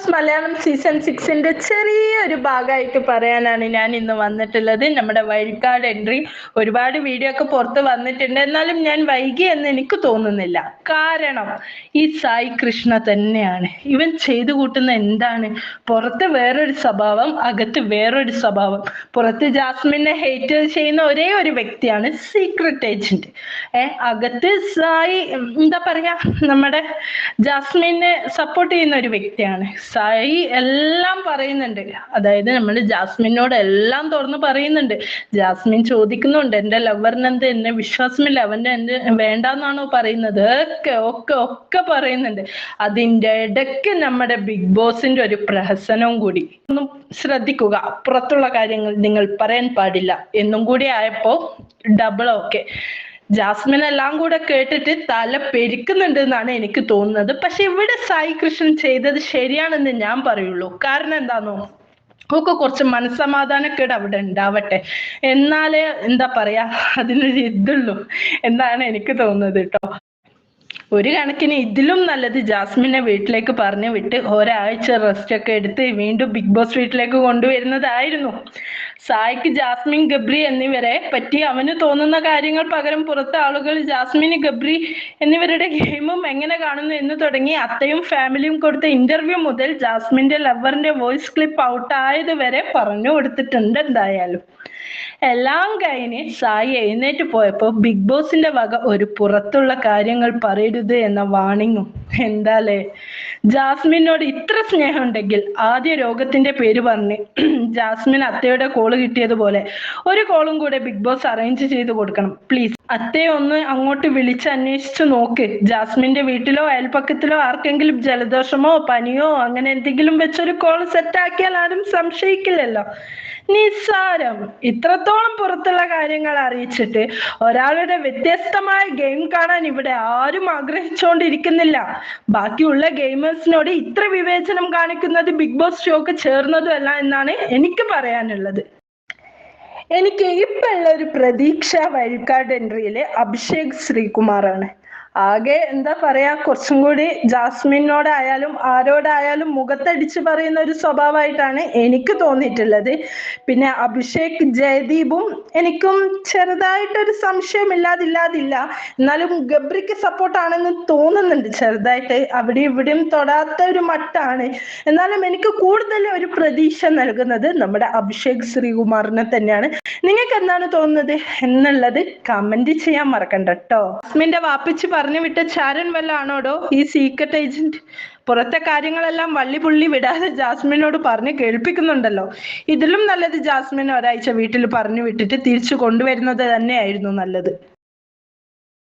House Malayalam season സിക്സിന്റെ ചെറിയൊരു ഭാഗമായിട്ട് പറയാനാണ് ഞാൻ ഇന്ന് വന്നിട്ടുള്ളത്. നമ്മുടെ വഴിക്കാട് എൻട്രി ഒരുപാട് വീഡിയോ ഒക്കെ പുറത്ത് വന്നിട്ടുണ്ട്. എന്നാലും ഞാൻ വൈകി എന്ന് എനിക്ക് തോന്നുന്നില്ല. കാരണം ഈ സായി കൃഷ്ണ തന്നെയാണ്. ഇവൻ ചെയ്തു കൂട്ടുന്ന എന്താണ്? പുറത്ത് വേറൊരു സ്വഭാവം അകത്ത് വേറൊരു സ്വഭാവം. പുറത്ത് ജാസ്മിനെ ഹേറ്റ് ചെയ്യുന്ന ഒരേ ഒരു വ്യക്തിയാണ് സീക്രട്ട് ഏജന്റ് ഏ അകത്ത് സായി എന്താ പറയാ? നമ്മുടെ ജാസ്മിനെ സപ്പോർട്ട് ചെയ്യുന്ന ഒരു വ്യക്തിയാണ്. സായി എല്ലാം പറയുന്നുണ്ട്. അതായത് നമ്മൾ ജാസ്മിനോട് എല്ലാം തുറന്ന് പറയുന്നുണ്ട്. ജാസ്മിൻ ചോദിക്കുന്നുണ്ട് എന്റെ ലവറിന് എന്ത്? എന്നെ വിശ്വാസമില്ല. അവന്റെ എന്റെ വേണ്ടാന്നാണോ പറയുന്നത്? ഒക്കെ ഒക്കെ ഒക്കെ പറയുന്നുണ്ട്. അതിന്റെ ഇടയ്ക്ക് നമ്മുടെ ബിഗ് ബോസിന്റെ ഒരു പ്രഹസനവും കൂടി. ഒന്നും ശ്രദ്ധിക്കുക. അപ്പുറത്തുള്ള കാര്യങ്ങൾ നിങ്ങൾ പറയാൻ പാടില്ല. എന്നും കൂടി ആയപ്പോ ഡബിൾ ഓക്കെ ജാസ്മിൻ എല്ലാം കൂടെ കേട്ടിട്ട് തല പെരുക്കുന്നുണ്ട് എന്നാണ് എനിക്ക് തോന്നുന്നത്. പക്ഷെ ഇവിടെ സായി കൃഷ്ണൻ ചെയ്തത് ശരിയാണെന്ന് ഞാൻ പറയുള്ളൂ. കാരണം എന്താണോ ഒക്കെ കുറച്ച് മനസ്സമാധാനക്കേട് അവിടെ ഉണ്ടാവട്ടെ. എന്നാലേ എന്താ പറയാ? അതിനൊരു ഇതുള്ളൂ എന്നാണ് എനിക്ക് തോന്നുന്നത് കേട്ടോ. ഒരു കണക്കിന് ഇതിലും നല്ലത് ജാസ്മിനെ വീട്ടിലേക്ക് പറഞ്ഞു വിട്ട് ഒരാഴ്ച റെസ്റ്റ് ഒക്കെ എടുത്ത് വീണ്ടും ബിഗ് ബോസ് വീട്ടിലേക്ക് കൊണ്ടുവരുന്നതായിരുന്നു. സായിക്ക് ജാസ്മിൻ ഗബ്രി എന്നിവരെ പറ്റി അവന് തോന്നുന്ന കാര്യങ്ങൾ പകരം പുറത്തെ ആളുകൾ ജാസ്മിൻ ഗബ്രി എന്നിവരുടെ ഗെയിമും എങ്ങനെ കാണുന്നു എന്ന് തുടങ്ങി. അത്തയും ഫാമിലിയും കൊടുത്ത ഇന്റർവ്യൂ മുതൽ ജാസ്മിന്റെ ലവറിന്റെ വോയിസ് ക്ലിപ്പ് ഔട്ട് വരെ പറഞ്ഞു കൊടുത്തിട്ടുണ്ട് എന്തായാലും. എല്ലാം കഴിഞ്ഞ് സായി എഴുന്നേറ്റ് പോയപ്പോ ബിഗ് ബോസിന്റെ വക ഒരു പുറത്തുള്ള കാര്യങ്ങൾ പറയരുത് എന്ന വാണിങ്ങും എന്താലേ ജാസ്മിനോട് ഇത്ര സ്നേഹം ഉണ്ടെങ്കിൽ ആദ്യ രോഗത്തിന്റെ പേര് പറഞ്ഞ് ജാസ്മിൻ അത്തയുടെ കോൾ കിട്ടിയതുപോലെ ഒരു കോളും കൂടെ ബിഗ് ബോസ് അറേഞ്ച് ചെയ്ത് കൊടുക്കണം. പ്ലീസ് അത്തയെ ഒന്ന് അങ്ങോട്ട് വിളിച്ച് അന്വേഷിച്ചു നോക്ക്. ജാസ്മിന്റെ വീട്ടിലോ അയൽപ്പക്കത്തിലോ ആർക്കെങ്കിലും ജലദോഷമോ പനിയോ അങ്ങനെ എന്തെങ്കിലും വെച്ചൊരു കോൾ സെറ്റ് ആക്കിയാൽ ആരും സംശയിക്കില്ലല്ലോ. നിസ്സാരം. ഇത്രത്തോളം പുറത്തുള്ള കാര്യങ്ങൾ അറിയിച്ചിട്ട് ഒരാളുടെ വ്യത്യസ്തമായ ഗെയിം കാണാൻ ഇവിടെ ആരും ആഗ്രഹിച്ചുകൊണ്ടിരിക്കുന്നില്ല ബാക്കിയുള്ള ഗെയിമേഴ്സിനോട് ഇത്ര വിവേചനം കാണിക്കുന്നത് ബിഗ് ബോസ് ഷോക്ക് ചേർന്നതും അല്ല എന്നാണ് എനിക്ക് പറയാനുള്ളത്. എനിക്ക് ഇപ്പൊ ഉള്ള ഒരു പ്രതീക്ഷ കാർഡ് എൻട്രിയിലെ അഭിഷേക് ശ്രീകുമാറാണ്. ആകെ എന്താ പറയാ കുറച്ചും കൂടി ജാസ്മിനോടായാലും ആരോടായാലും മുഖത്തടിച്ച് പറയുന്ന ഒരു സ്വഭാവമായിട്ടാണ് എനിക്ക് തോന്നിയിട്ടുള്ളത്. പിന്നെ അഭിഷേക് ജയദീപും എനിക്കും ചെറുതായിട്ടൊരു സംശയം ഇല്ലാതില്ലാതില്ല എന്നാലും ഗബ്രിക്ക് സപ്പോർട്ടാണെന്ന് തോന്നുന്നുണ്ട് ചെറുതായിട്ട്. അവിടെ ഇവിടെയും തൊടാത്ത ഒരു മട്ടാണ്. എന്നാലും എനിക്ക് കൂടുതൽ ഒരു പ്രതീക്ഷ നൽകുന്നത് നമ്മുടെ അഭിഷേക് ശ്രീകുമാറിനെ തന്നെയാണ്. നിങ്ങൾക്ക് എന്താണ് തോന്നുന്നത് എന്നുള്ളത് കമന്റ് ചെയ്യാൻ മറക്കണ്ട കേട്ടോ ജാസ്മിന്റെ വാപ്പിച്ച് പറഞ്ഞു വിട്ട ചാരൻ വല്ല ആണോടോ ഈ സീക്രട്ട് ഏജന്റ് പുറത്തെ കാര്യങ്ങളെല്ലാം വള്ളി പുള്ളി വിടാതെ ജാസ്മിനോട് പറഞ്ഞ് കേൾപ്പിക്കുന്നുണ്ടല്ലോ. ഇതിലും നല്ലത് ജാസ്മിൻ ഒരാഴ്ച വീട്ടിൽ പറഞ്ഞു വിട്ടിട്ട് തിരിച്ചു കൊണ്ടുവരുന്നത് തന്നെയായിരുന്നു നല്ലത്.